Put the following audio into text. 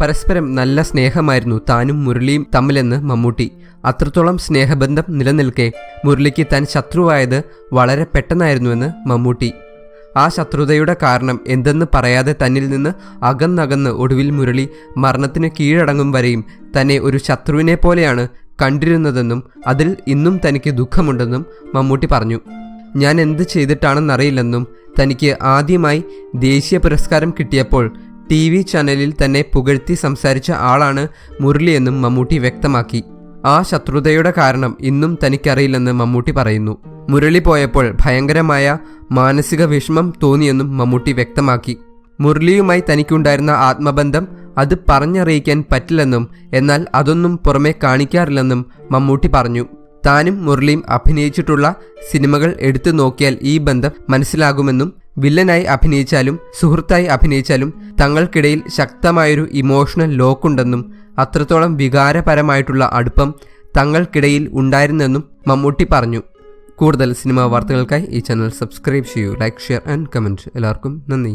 പരസ്പരം നല്ല സ്നേഹമായിരുന്നു താനും മുരളിയും തമ്മിലെന്ന് മമ്മൂട്ടി. അത്രത്തോളം സ്നേഹബന്ധം നിലനിൽക്കെ മുരളിക്ക് താൻ ശത്രുവായത് വളരെ പെട്ടെന്നായിരുന്നുവെന്ന് മമ്മൂട്ടി. ആ ശത്രുതയുടെ കാരണം എന്തെന്ന് പറയാതെ തന്നിൽ നിന്ന് അകന്നകന്ന് ഒടുവിൽ മുരളി മരണത്തിന് കീഴടങ്ങും വരെയും തന്നെ ഒരു ശത്രുവിനെ പോലെയാണ് കണ്ടിരുന്നതെന്നും അതിൽ ഇന്നും തനിക്ക് ദുഃഖമുണ്ടെന്നും മമ്മൂട്ടി പറഞ്ഞു. ഞാൻ എന്ത് ചെയ്തിട്ടാണെന്നറിയില്ലെന്നും തനിക്ക് ആദ്യമായി ദേശീയ പുരസ്കാരം കിട്ടിയപ്പോൾ ടി വി ചാനലിൽ തന്നെ പുകഴ്ത്തി സംസാരിച്ച ആളാണ് മുരളിയെന്നും മമ്മൂട്ടി വ്യക്തമാക്കി. ആ ശത്രുതയുടെ കാരണം ഇന്നും തനിക്കറിയില്ലെന്ന് മമ്മൂട്ടി പറയുന്നു. മുരളി പോയപ്പോൾ ഭയങ്കരമായ മാനസിക വിഷമം തോന്നിയെന്നും മമ്മൂട്ടി വ്യക്തമാക്കി. മുരളിയുമായി തനിക്കുണ്ടായിരുന്ന ആത്മബന്ധം അത് പറഞ്ഞറിയിക്കാൻ പറ്റില്ലെന്നും എന്നാൽ അതൊന്നും പുറമെ കാണിക്കാറില്ലെന്നും മമ്മൂട്ടി പറഞ്ഞു. താനും മുരളിയും അഭിനയിച്ചിട്ടുള്ള സിനിമകൾ എടുത്തു നോക്കിയാൽ ഈ ബന്ധം മനസ്സിലാകുമെന്നും വില്ലനായി അഭിനയിച്ചാലും സുഹൃത്തായി അഭിനയിച്ചാലും തങ്ങൾക്കിടയിൽ ശക്തമായൊരു ഇമോഷണൽ ലോക്കുണ്ടെന്നും അത്രത്തോളം വികാരപരമായിട്ടുള്ള അടുപ്പം തങ്ങൾക്കിടയിൽ ഉണ്ടായിരുന്നെന്നും മമ്മൂട്ടി പറഞ്ഞു. കൂടുതൽ സിനിമാ വാർത്തകൾക്കായി ഈ ചാനൽ സബ്സ്ക്രൈബ് ചെയ്യൂ ലൈക്ക് ഷെയർ ആൻഡ് കമന്റ് എല്ലാവർക്കും നന്ദി.